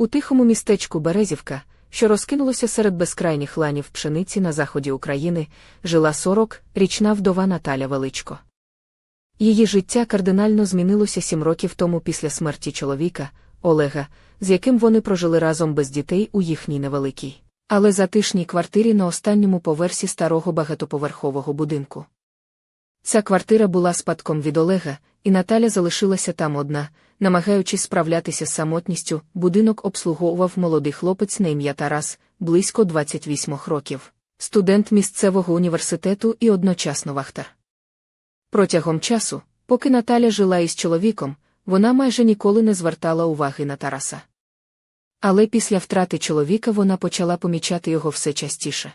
У тихому містечку Березівка, що розкинулося серед безкрайніх ланів пшениці на заході України, жила 40-річна вдова Наталя Величко. Її життя кардинально змінилося сім років тому після смерті чоловіка, Олега, з яким вони прожили разом без дітей у їхній невеликій, але затишній квартирі на останньому поверсі старого багатоповерхового будинку. Ця квартира була спадком від Олега, і Наталя залишилася там одна, намагаючись справлятися з самотністю, будинок обслуговував молодий хлопець на ім'я Тарас, близько 28 років, студент місцевого університету і одночасно вахтар. Протягом часу, поки Наталя жила із чоловіком, вона майже ніколи не звертала уваги на Тараса. Але після втрати чоловіка вона почала помічати його все частіше.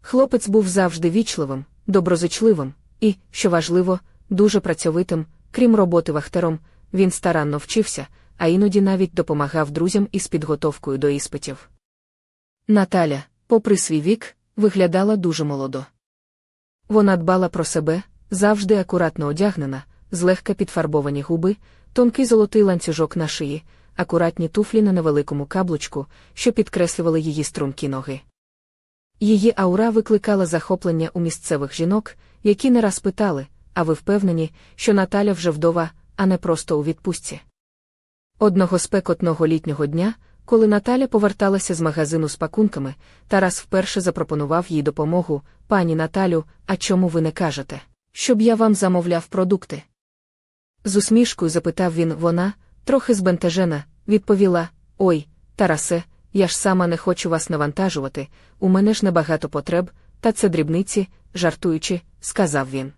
Хлопець був завжди вічливим, доброзичливим і, що важливо, дуже працьовитим, крім роботи вахтером, він старанно вчився, а іноді навіть допомагав друзям із підготовкою до іспитів. Наталя, попри свій вік, виглядала дуже молодо. Вона дбала про себе, завжди акуратно одягнена, злегка підфарбовані губи, тонкий золотий ланцюжок на шиї, акуратні туфлі на невеликому каблучку, що підкреслювали її стрункі ноги. Її аура викликала захоплення у місцевих жінок, які не раз питали, а ви впевнені, що Наталя вже вдова, а не просто у відпустці. Одного спекотного літнього дня, коли Наталя поверталася з магазину з пакунками, Тарас вперше запропонував їй допомогу пані Наталю, а чому ви не кажете? Щоб я вам замовляв продукти. З усмішкою запитав він вона, трохи збентежена, відповіла: Ой, Тарасе, я ж сама не хочу вас навантажувати, у мене ж небагато потреб, та це дрібниці, жартуючи, сказав він.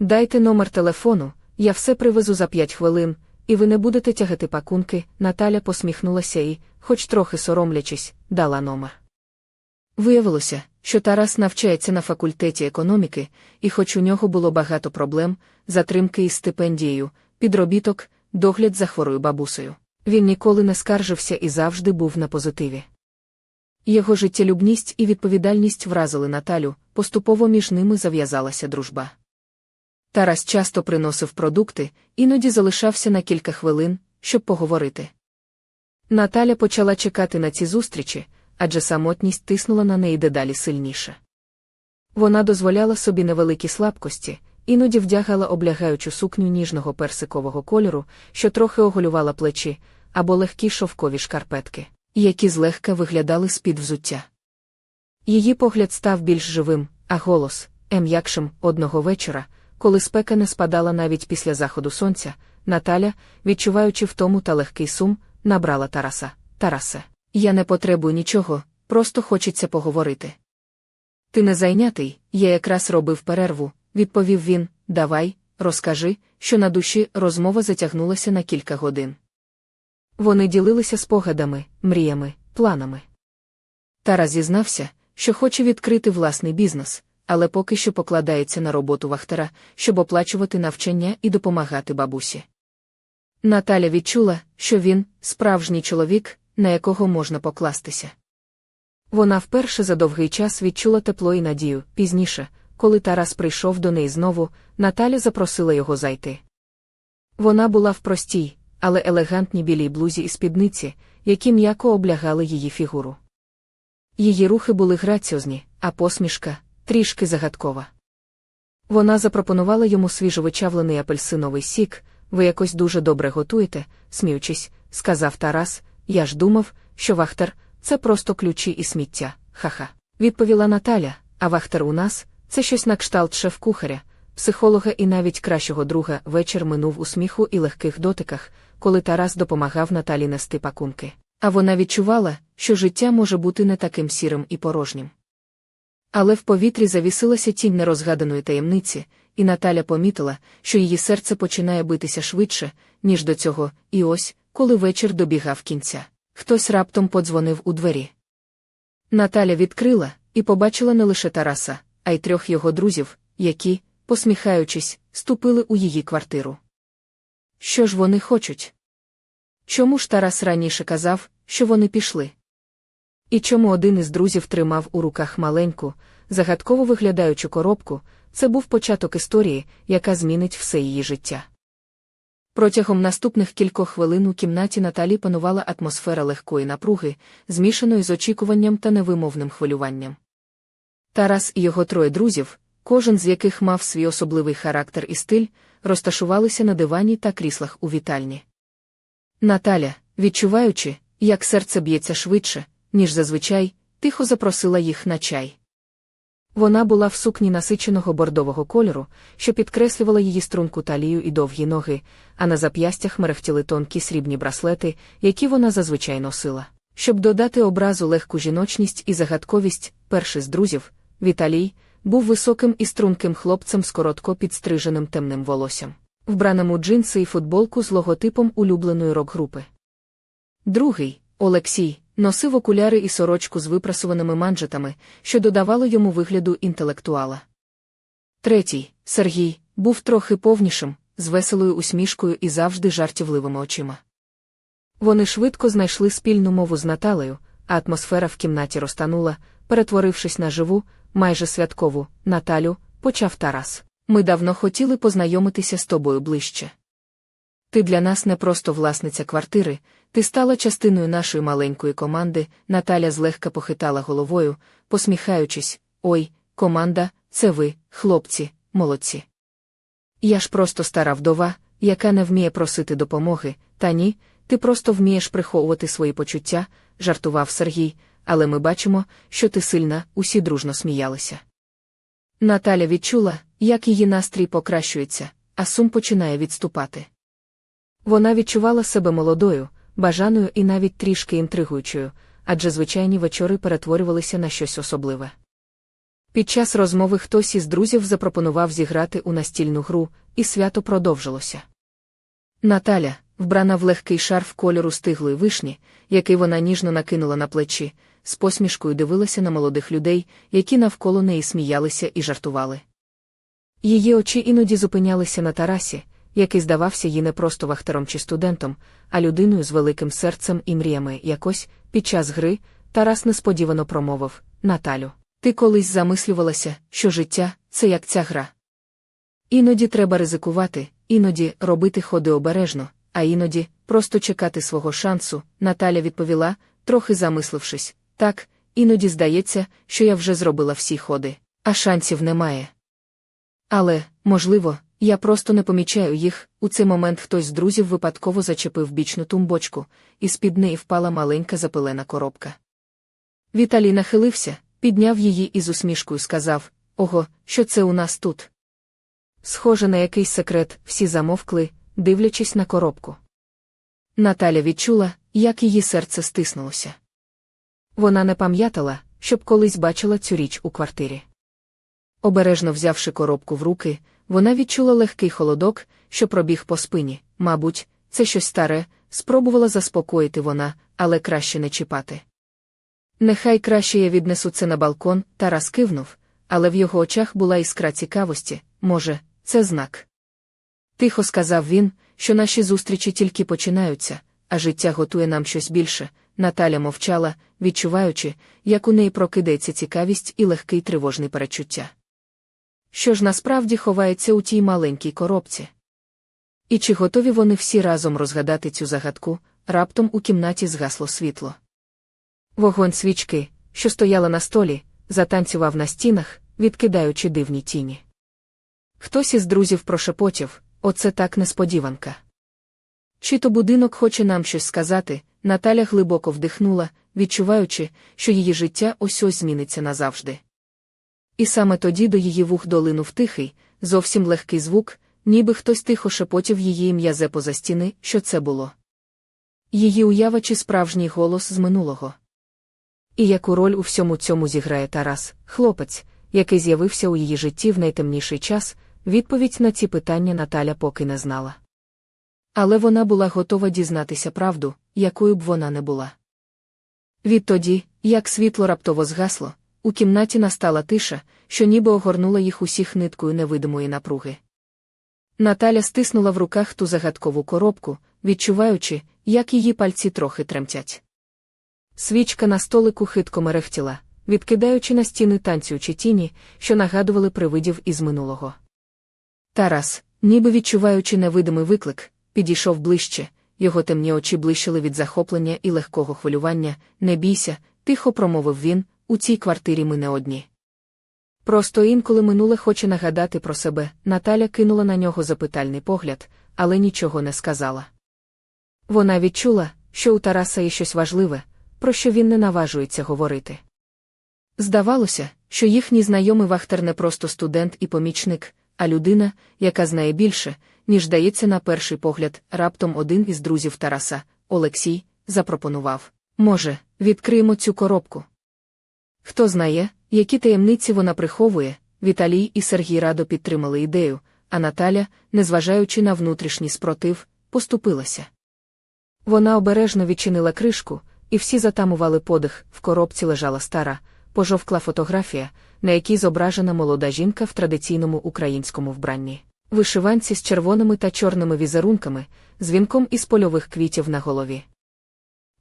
Дайте номер телефону, я все привезу за п'ять хвилин, і ви не будете тягати пакунки. Наталя посміхнулася і, хоч трохи соромлячись, дала номер. Виявилося, що Тарас навчається на факультеті економіки, і хоч у нього було багато проблем, затримки із стипендією, підробіток, догляд за хворою бабусею, він ніколи не скаржився і завжди був на позитиві. Його життєлюбність і відповідальність вразили Наталю, поступово між ними зав'язалася дружба. Тарас часто приносив продукти, іноді залишався на кілька хвилин, щоб поговорити. Наталя почала чекати на ці зустрічі, адже самотність тиснула на неї дедалі сильніше. Вона дозволяла собі невеликі слабкості, іноді вдягала облягаючу сукню ніжного персикового кольору, що трохи оголювала плечі, або легкі шовкові шкарпетки, які злегка виглядали з-під взуття. Її погляд став більш живим, а голос ем'якшим одного вечора, коли спека не спадала навіть після заходу сонця, Наталя, відчуваючи втому та легкий сум, набрала Тараса. Тарасе, я не потребую нічого, просто хочеться поговорити. Ти не зайнятий, я якраз робив перерву, відповів він. Давай, розкажи, що на душі розмова затягнулася на кілька годин. Вони ділилися спогадами, мріями, планами. Тарас зізнався, що хоче відкрити власний бізнес, але поки що покладається на роботу вахтера, щоб оплачувати навчання і допомагати бабусі. Наталя відчула, що він справжній чоловік, на якого можна покластися. Вона вперше за довгий час відчула тепло і надію. Пізніше, коли Тарас прийшов до неї знову, Наталя запросила його зайти. Вона була в простій, але елегантній білій блузі і спідниці, які м'яко облягали її фігуру. Її рухи були граціозні, а посмішка трішки загадкова. Вона запропонувала йому свіжовичавлений апельсиновий сік, ви якось дуже добре готуєте, сміючись, сказав Тарас, я ж думав, що вахтер це просто ключі і сміття, ха-ха. Відповіла Наталя, а вахтер у нас це щось на кшталт шеф-кухаря, психолога і навіть кращого друга вечір минув у сміху і легких дотиках, коли Тарас допомагав Наталі нести пакунки. А вона відчувала, що життя може бути не таким сірим і порожнім. Але в повітрі завісилася тінь нерозгаданої таємниці, і Наталя помітила, що її серце починає битися швидше, ніж до цього, і ось, коли вечір добігав кінця, хтось раптом подзвонив у двері. Наталя відкрила і побачила не лише Тараса, а й трьох його друзів, які, посміхаючись, ступили у її квартиру. Що ж вони хочуть? Чому ж Тарас раніше казав, що вони пішли? І чому один із друзів тримав у руках маленьку, загадково виглядаючу коробку, це був початок історії, яка змінить все її життя. Протягом наступних кількох хвилин у кімнаті Наталі панувала атмосфера легкої напруги, змішаної з очікуванням та невимовним хвилюванням. Тарас і його троє друзів, кожен з яких мав свій особливий характер і стиль, розташувалися на дивані та кріслах у вітальні. Наталя, відчуваючи, як серце б'ється швидше, ніж зазвичай, тихо запросила їх на чай. Вона була в сукні насиченого бордового кольору, що підкреслювала її струнку талію і довгі ноги, а на зап'ястях мерехтіли тонкі срібні браслети, які вона зазвичай носила. Щоб додати образу легку жіночність і загадковість, перший з друзів, Віталій, був високим і струнким хлопцем з коротко підстриженим темним волоссям, вбраним джинси і футболку з логотипом улюбленої рок-групи. Другий, Олексій, носив окуляри і сорочку з випрасуваними манжетами, що додавало йому вигляду інтелектуала. Третій, Сергій, був трохи повнішим, з веселою усмішкою і завжди жартівливими очима. Вони швидко знайшли спільну мову з Наталею, а атмосфера в кімнаті розтанула, перетворившись на живу, майже святкову, Наталю, почав Тарас. Ми давно хотіли познайомитися з тобою ближче. Ти для нас не просто власниця квартири, ти стала частиною нашої маленької команди. Наталя злегка похитала головою, посміхаючись, ой, команда, це ви, хлопці, молодці. Я ж просто стара вдова, яка не вміє просити допомоги, та ні, ти просто вмієш приховувати свої почуття, жартував Сергій, але ми бачимо, що ти сильна, усі дружно сміялися. Наталя відчула, як її настрій покращується, а сум починає відступати. Вона відчувала себе молодою, бажаною і навіть трішки інтригуючою, адже звичайні вечори перетворювалися на щось особливе. Під час розмови хтось із друзів запропонував зіграти у настільну гру, і свято продовжилося. Наталя, вбрана в легкий шарф кольору стиглої вишні, який вона ніжно накинула на плечі, з посмішкою дивилася на молодих людей, які навколо неї сміялися і жартували. Її очі іноді зупинялися на Тарасі, який здавався їй не просто вахтером чи студентом, а людиною з великим серцем і мріями якось, під час гри, Тарас несподівано промовив Наталю, ти колись замислювалася, що життя це як ця гра. Іноді треба ризикувати, іноді робити ходи обережно, а іноді просто чекати свого шансу. Наталя відповіла, трохи замислившись так, іноді здається, що я вже зробила всі ходи, а шансів немає. Але, можливо, я просто не помічаю їх. У цей момент хтось з друзів випадково зачепив бічну тумбочку, і з під неї впала маленька запилена коробка. Віталій нахилився, підняв її і з усмішкою сказав Ого, що це у нас тут? Схоже на якийсь секрет, всі замовкли, дивлячись на коробку. Наталя відчула, як її серце стиснулося. Вона не пам'ятала, щоб колись бачила цю річ у квартирі. Обережно взявши коробку в руки, вона відчула легкий холодок, що пробіг по спині. Мабуть, це щось старе, спробувала заспокоїти вона, але краще не чіпати. Нехай краще я віднесу це на балкон, Тарас кивнув, але в його очах була іскра цікавості може, це знак. Тихо сказав він, що наші зустрічі тільки починаються, а життя готує нам щось більше. Наталя мовчала, відчуваючи, як у неї прокидається цікавість і легкий тривожний перечуття. Що ж насправді ховається у тій маленькій коробці? І чи готові вони всі разом розгадати цю загадку, раптом у кімнаті згасло світло. Вогонь свічки, що стояла на столі, затанцював на стінах, відкидаючи дивні тіні. Хтось із друзів прошепотів оце так несподіванка. Чи то будинок хоче нам щось сказати, Наталя глибоко вдихнула, відчуваючи, що її життя ось ось зміниться назавжди. І саме тоді до її вух долинув тихий, зовсім легкий звук, ніби хтось тихо шепотів її ім'я поза стіни, що це було. Її уява чи справжній голос з минулого. І яку роль у всьому цьому зіграє Тарас, хлопець, який з'явився у її житті в найтемніший час, відповідь на ці питання Наталя поки не знала. Але вона була готова дізнатися правду, якою б вона не була. Відтоді, як світло раптово згасло, у кімнаті настала тиша, що ніби огорнула їх усіх ниткою невидимої напруги. Наталя стиснула в руках ту загадкову коробку, відчуваючи, як її пальці трохи тремтять. Свічка на столику хитко мерехтіла, відкидаючи на стіни танцюючі тіні, що нагадували привидів із минулого. Тарас, ніби відчуваючи невидимий виклик, підійшов ближче, його темні очі блищили від захоплення і легкого хвилювання. Не бійся, тихо промовив він, у цій квартирі ми не одні. Просто інколи минуле хоче нагадати про себе, Наталя кинула на нього запитальний погляд, але нічого не сказала. Вона відчула, що у Тараса є щось важливе, про що він не наважується говорити. Здавалося, що їхній знайомий вахтер не просто студент і помічник, а людина, яка знає більше, ніж дається на перший погляд, раптом один із друзів Тараса, Олексій, запропонував може, відкриємо цю коробку. Хто знає, які таємниці вона приховує, Віталій і Сергій радо підтримали ідею, а Наталя, незважаючи на внутрішній спротив, поступилася. Вона обережно відчинила кришку, і всі затамували подих, в коробці лежала стара, пожовкла фотографія, на якій зображена молода жінка в традиційному українському вбранні. Вишиванці з червоними та чорними візерунками, з вінком із польових квітів на голові.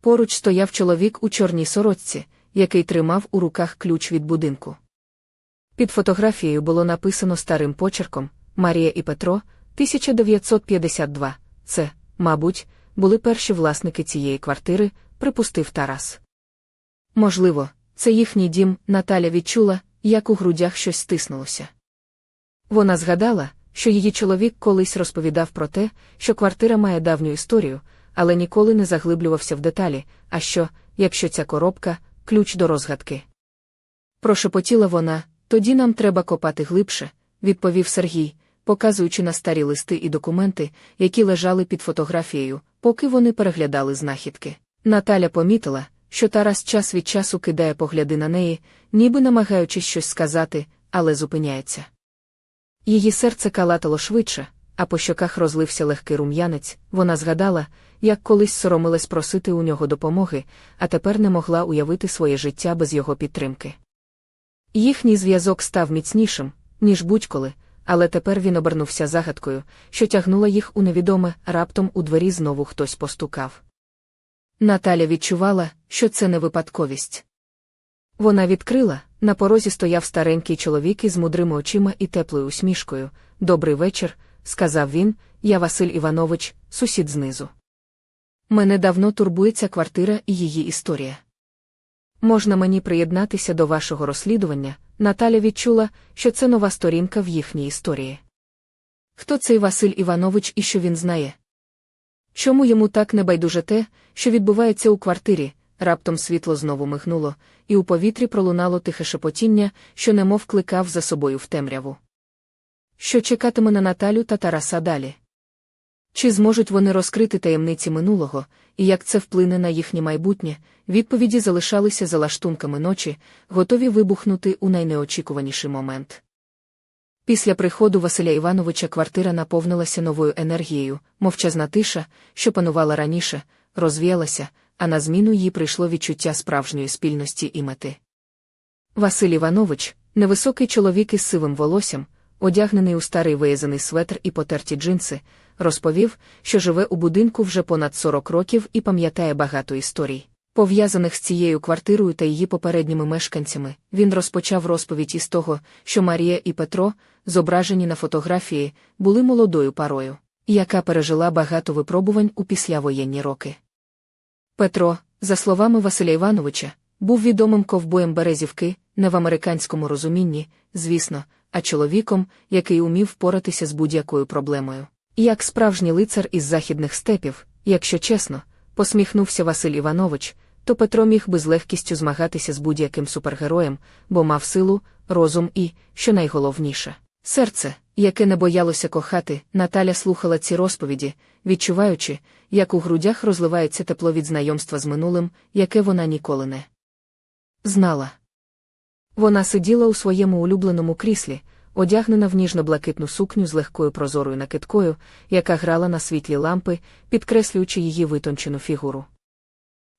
Поруч стояв чоловік у чорній сорочці, який тримав у руках ключ від будинку. Під фотографією було написано старим почерком Марія і Петро, 1952. Це, мабуть, були перші власники цієї квартири, припустив Тарас. Можливо, це їхній дім, Наталя відчула, як у грудях щось стиснулося. Вона згадала, що її чоловік колись розповідав про те, що квартира має давню історію, але ніколи не заглиблювався в деталі, а що, якщо ця коробка ключ до розгадки. Прошепотіла вона, тоді нам треба копати глибше, відповів Сергій, показуючи на старі листи і документи, які лежали під фотографією, поки вони переглядали знахідки. Наталя помітила, що Тарас час від часу кидає погляди на неї, ніби намагаючись щось сказати, але зупиняється. Її серце калатало швидше, а по щоках розлився легкий рум'янець, вона згадала, як колись соромилась просити у нього допомоги, а тепер не могла уявити своє життя без його підтримки. Їхній зв'язок став міцнішим, ніж будь-коли, але тепер він обернувся загадкою, що тягнула їх у невідоме, раптом у двері знову хтось постукав. Наталя відчувала, що це не випадковість. Вона відкрила, на порозі стояв старенький чоловік із мудрими очима і теплою усмішкою. Добрий вечір, сказав він, я Василь Іванович, сусід знизу. Мене давно турбується квартира і її історія. Можна мені приєднатися до вашого розслідування, Наталя відчула, що це нова сторінка в їхній історії. Хто цей Василь Іванович і що він знає? Чому йому так не байдуже те, що відбувається у квартирі? Раптом світло знову мигнуло, і у повітрі пролунало тихе шепотіння, що немов кликав за собою в темряву. Що чекатиме на Наталю та Тараса далі? Чи зможуть вони розкрити таємниці минулого, і як це вплине на їхнє майбутнє, відповіді залишалися за лаштунками ночі, готові вибухнути у найнеочікуваніший момент. Після приходу Василя Івановича квартира наповнилася новою енергією, мовчазна тиша, що панувала раніше, розвіялася, а на зміну їй прийшло відчуття справжньої спільності і мети. Василь Іванович, невисокий чоловік із сивим волоссям, одягнений у старий виязаний светр і потерті джинси, розповів, що живе у будинку вже понад 40 років і пам'ятає багато історій. Пов'язаних з цією квартирою та її попередніми мешканцями, він розпочав розповідь із того, що Марія і Петро, зображені на фотографії, були молодою парою, яка пережила багато випробувань у післявоєнні роки. Петро, за словами Василя Івановича, був відомим ковбоєм Березівки, не в американському розумінні, звісно, а чоловіком, який умів впоратися з будь-якою проблемою. Як справжній лицар із західних степів, якщо чесно, посміхнувся Василь Іванович, то Петро міг би з легкістю змагатися з будь-яким супергероєм, бо мав силу, розум і, що найголовніше, серце, яке не боялося кохати, Наталя слухала ці розповіді, відчуваючи, як у грудях розливається тепло від знайомства з минулим, яке вона ніколи не знала. Вона сиділа у своєму улюбленому кріслі, одягнена в ніжно-блакитну сукню з легкою прозорою накидкою, яка грала на світлі лампи, підкреслюючи її витончену фігуру.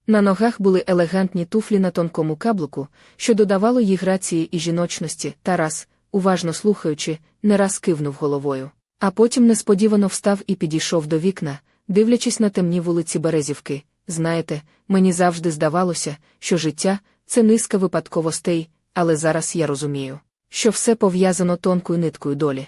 На ногах були елегантні туфлі на тонкому каблуку, що додавало їй грації і жіночності, Тарас, уважно слухаючи, не раз кивнув головою. А потім несподівано встав і підійшов до вікна, дивлячись на темні вулиці Березівки. Знаєте, мені завжди здавалося, що життя це низка випадковостей, але зараз я розумію, що все пов'язано тонкою ниткою долі.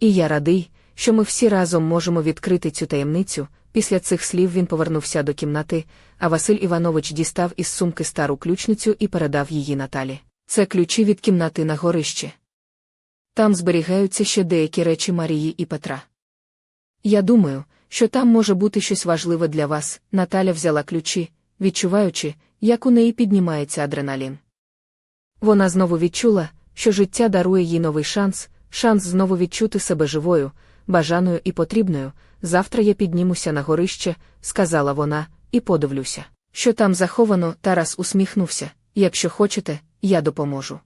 І я радий, що ми всі разом можемо відкрити цю таємницю. Після цих слів він повернувся до кімнати, а Василь Іванович дістав із сумки стару ключницю і передав її Наталі. Це ключі від кімнати на горищі. Там зберігаються ще деякі речі Марії і Петра. Я думаю, що там може бути щось важливе для вас. Наталя взяла ключі, відчуваючи, як у неї піднімається адреналін. Вона знову відчула, що життя дарує їй новий шанс, шанс знову відчути себе живою, бажаною і потрібною. Завтра я піднімуся на горище, сказала вона, і подивлюся, що там заховано, Тарас усміхнувся. Якщо хочете, я допоможу.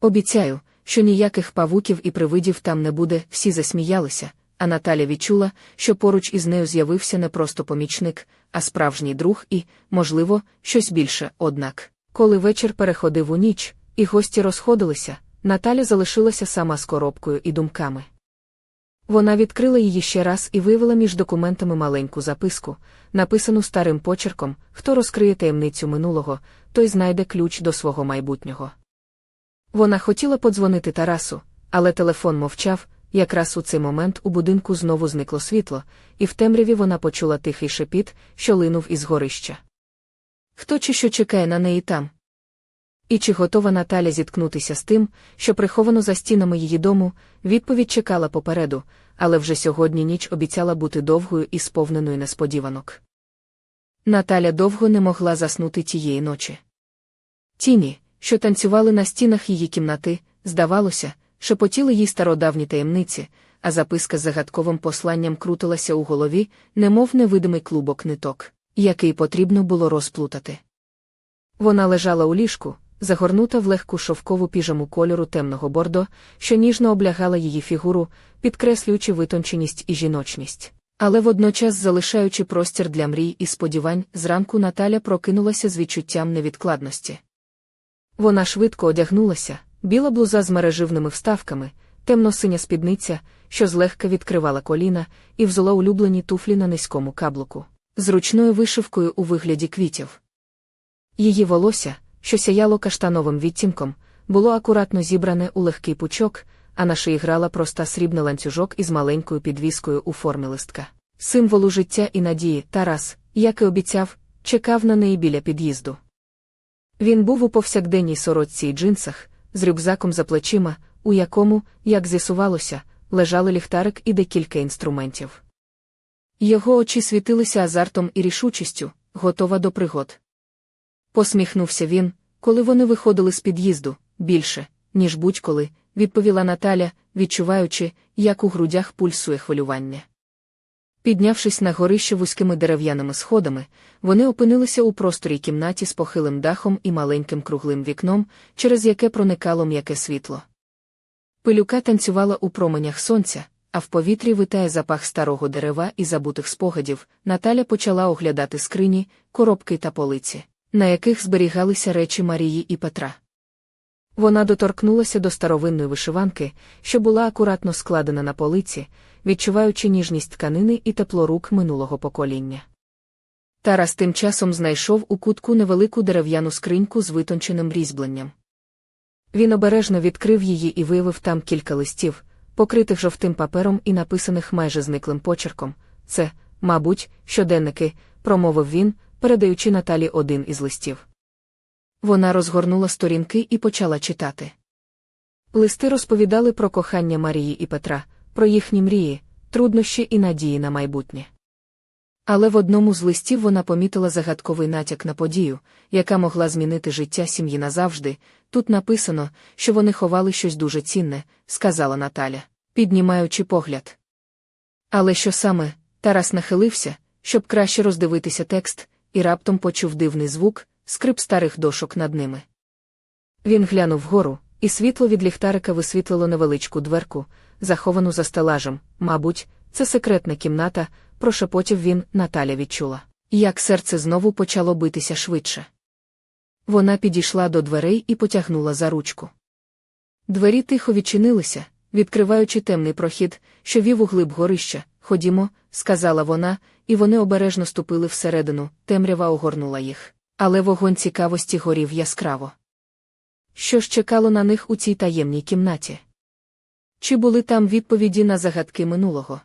Обіцяю, що ніяких павуків і привидів там не буде, всі засміялися, а Наталя відчула, що поруч із нею з'явився не просто помічник, а справжній друг і, можливо, щось більше. Однак, коли вечір переходив у ніч, і гості розходилися, Наталя залишилася сама з коробкою і думками. Вона відкрила її ще раз і виявила між документами маленьку записку, написану старим почерком хто розкриє таємницю минулого, той знайде ключ до свого майбутнього. Вона хотіла подзвонити Тарасу, але телефон мовчав. Якраз у цей момент у будинку знову зникло світло, і в темряві вона почула тихий шепіт, що линув із горища. Хто чи що чекає на неї там? І чи готова Наталя зіткнутися з тим, що приховано за стінами її дому, відповідь чекала попереду, але вже сьогодні ніч обіцяла бути довгою і сповненою несподіванок. Наталя довго не могла заснути тієї ночі. Тіні, що танцювали на стінах її кімнати, здавалося, шепотіли їй стародавні таємниці, а записка з загадковим посланням крутилася у голові, немов невидимий клубок ниток, який потрібно було розплутати. Вона лежала у ліжку, загорнута в легку шовкову піжаму кольору темного бордо, що ніжно облягала її фігуру, підкреслюючи витонченість і жіночність. Але водночас залишаючи простір для мрій і сподівань, зранку Наталя прокинулася з відчуттям невідкладності. Вона швидко одягнулася, біла блуза з мереживними вставками, темно-синя спідниця, що злегка відкривала коліна, і взула улюблені туфлі на низькому каблуку, з ручною вишивкою у вигляді квітів. Її волосся, що сяяло каштановим відтінком, було акуратно зібране у легкий пучок, а на шиї грала проста срібна ланцюжок із маленькою підвіскою у формі листка. Символу життя і надії Тарас, як і обіцяв, чекав на неї біля під'їзду. Він був у повсякденній сорочці й джинсах, з рюкзаком за плечима, у якому, як з'ясувалося, лежали ліхтарик і декілька інструментів. Його очі світилися азартом і рішучістю, готова до пригод. Посміхнувся він, коли вони виходили з під'їзду, більше, ніж будь-коли, відповіла Наталя, відчуваючи, як у грудях пульсує хвилювання. Піднявшись на горище вузькими дерев'яними сходами, вони опинилися у просторій кімнаті з похилим дахом і маленьким круглим вікном, через яке проникало м'яке світло. Пилюка танцювала у променях сонця, а в повітрі витає запах старого дерева і забутих спогадів. Наталя почала оглядати скрині, коробки та полиці, на яких зберігалися речі Марії і Петра. Вона доторкнулася до старовинної вишиванки, що була акуратно складена на полиці, відчуваючи ніжність тканини і тепло рук минулого покоління. Тарас тим часом знайшов у кутку невелику дерев'яну скриньку з витонченим різьбленням. Він обережно відкрив її і виявив там кілька листів, покритих жовтим папером і написаних майже зниклим почерком. Це, мабуть, щоденники, промовив він, передаючи Наталі один із листів. Вона розгорнула сторінки і почала читати. Листи розповідали про кохання Марії і Петра, про їхні мрії, труднощі і надії на майбутнє. Але в одному з листів вона помітила загадковий натяк на подію, яка могла змінити життя сім'ї назавжди. Тут написано, що вони ховали щось дуже цінне, сказала Наталя, піднімаючи погляд. Але що саме, Тарас нахилився, щоб краще роздивитися текст, і раптом почув дивний звук, скрип старих дошок над ними. Він глянув вгору, і світло від ліхтарика висвітлило невеличку дверку, заховану за стелажем. Мабуть, це секретна кімната, прошепотів він, Наталя відчула. Як серце знову почало битися швидше. Вона підійшла до дверей і потягнула за ручку. Двері тихо відчинилися, відкриваючи темний прохід, що вів у глиб горища. Ходімо, сказала вона, і вони обережно ступили всередину, темрява огорнула їх. Але вогонь цікавості горів яскраво. Що ж чекало на них у цій таємній кімнаті? Чи були там відповіді на загадки минулого?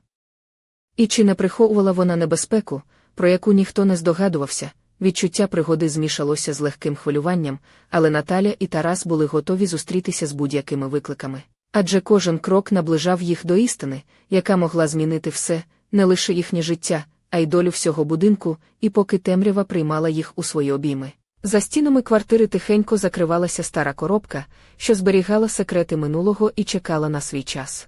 І чи не приховувала вона небезпеку, про яку ніхто не здогадувався, відчуття пригоди змішалося з легким хвилюванням, але Наталя і Тарас були готові зустрітися з будь-якими викликами. Адже кожен крок наближав їх до істини, яка могла змінити все, не лише їхнє життя, а й долю всього будинку, і поки темрява приймала їх у свої обійми. За стінами квартири тихенько закривалася стара коробка, що зберігала секрети минулого і чекала на свій час.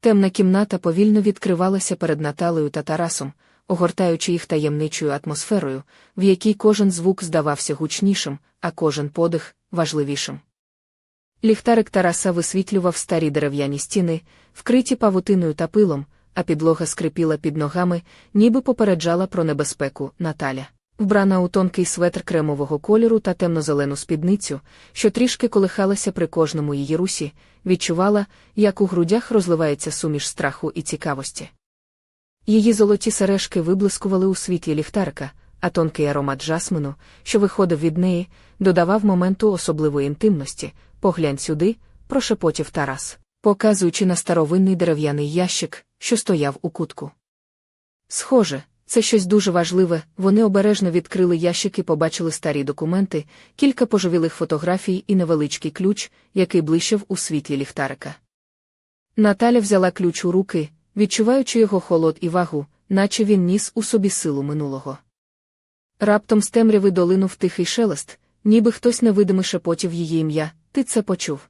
Темна кімната повільно відкривалася перед Наталею та Тарасом, огортаючи їх таємничою атмосферою, в якій кожен звук здавався гучнішим, а кожен подих важливішим. Ліхтарик Тараса висвітлював старі дерев'яні стіни, вкриті павутиною та пилом, а підлога скрипіла під ногами, ніби попереджала про небезпеку Наталя. Вбрана у тонкий светр кремового кольору та темно-зелену спідницю, що трішки колихалася при кожному її русі, відчувала, як у грудях розливається суміш страху і цікавості. Її золоті сережки виблискували у світлі ліхтарика, а тонкий аромат жасмину, що виходив від неї, додавав моменту особливої інтимності. Поглянь сюди, прошепотів Тарас, показуючи на старовинний дерев'яний ящик, що стояв у кутку. Схоже, це щось дуже важливе. Вони обережно відкрили ящик і побачили старі документи, кілька поживілих фотографій і невеличкий ключ, який блищав у світлі ліхтарика. Наталя взяла ключ у руки, відчуваючи його холод і вагу, наче він ніс у собі силу минулого. Раптом з темряви долинув тихий шелест, ніби хтось невидимий шепотів її ім'я, ти це почув?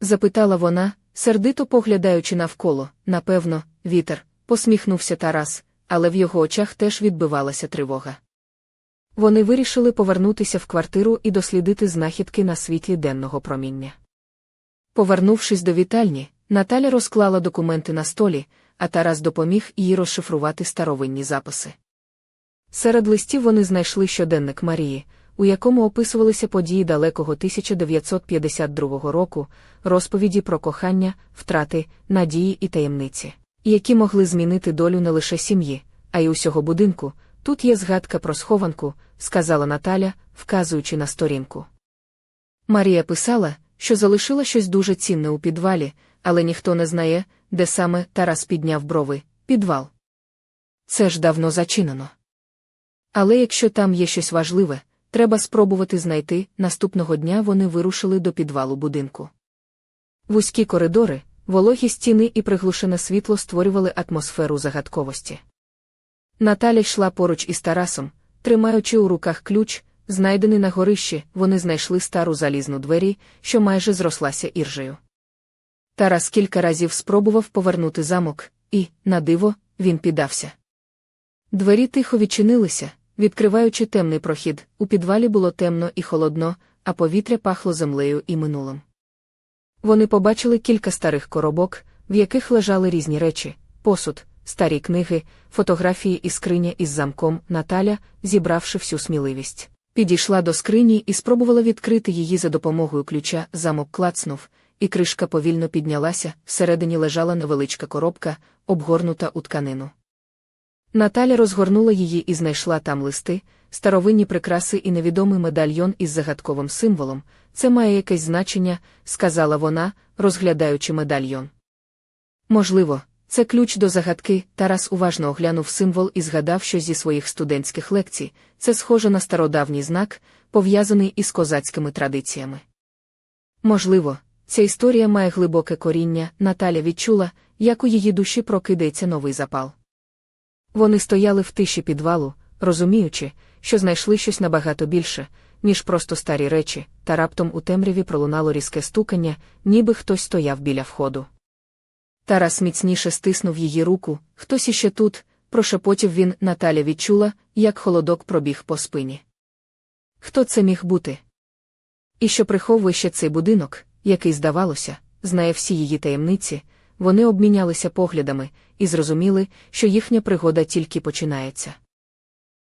запитала вона, сердито поглядаючи навколо, напевно, вітер, посміхнувся Тарас, але в його очах теж відбивалася тривога. Вони вирішили повернутися в квартиру і дослідити знахідки на світлі денного проміння. Повернувшись до вітальні, Наталя розклала документи на столі, а Тарас допоміг їй розшифрувати старовинні записи. Серед листів вони знайшли щоденник Марії, у якому описувалися події далекого 1952 року, розповіді про кохання, втрати, надії і таємниці, які могли змінити долю не лише сім'ї, а й усього будинку. Тут є згадка про схованку, сказала Наталя, вказуючи на сторінку. Марія писала, що залишила щось дуже цінне у підвалі, але ніхто не знає, де саме Тарас підняв брови, підвал. Це ж давно зачинено. Але якщо там є щось важливе, треба спробувати знайти. Наступного дня вони вирушили до підвалу будинку. Вузькі коридори, вологі стіни і приглушене світло створювали атмосферу загадковості. Наталя йшла поруч із Тарасом, тримаючи у руках ключ, знайдений на горищі, вони знайшли стару залізну двері, що майже зрослася іржею. Тарас кілька разів спробував повернути замок, і, на диво, він піддався. Двері тихо відчинилися, відкриваючи темний прохід, у підвалі було темно і холодно, а повітря пахло землею і минулим. Вони побачили кілька старих коробок, в яких лежали різні речі, посуд, старі книги, фотографії і скриня із замком Наталя, зібравши всю сміливість. Підійшла до скрині і спробувала відкрити її за допомогою ключа, замок клацнув, і кришка повільно піднялася, всередині лежала невеличка коробка, обгорнута у тканину. Наталя розгорнула її і знайшла там листи, старовинні прикраси і невідомий медальйон із загадковим символом. Це має якесь значення, сказала вона, розглядаючи медальйон. Можливо, це ключ до загадки. Тарас уважно оглянув символ і згадав, що зі своїх студентських лекцій це схоже на стародавній знак, пов'язаний із козацькими традиціями. Можливо, ця історія має глибоке коріння, Наталя відчула, як у її душі прокидається новий запал. Вони стояли в тиші підвалу, розуміючи, що знайшли щось набагато більше, ніж просто старі речі, та раптом у темряві пролунало різке стукання, ніби хтось стояв біля входу. Тарас міцніше стиснув її руку, хтось іще тут, прошепотів він, Наталя відчула, як холодок пробіг по спині. Хто це міг бути? І що приховує ще цей будинок, який, здавалося, знає всі її таємниці, вони обмінялися поглядами і зрозуміли, що їхня пригода тільки починається.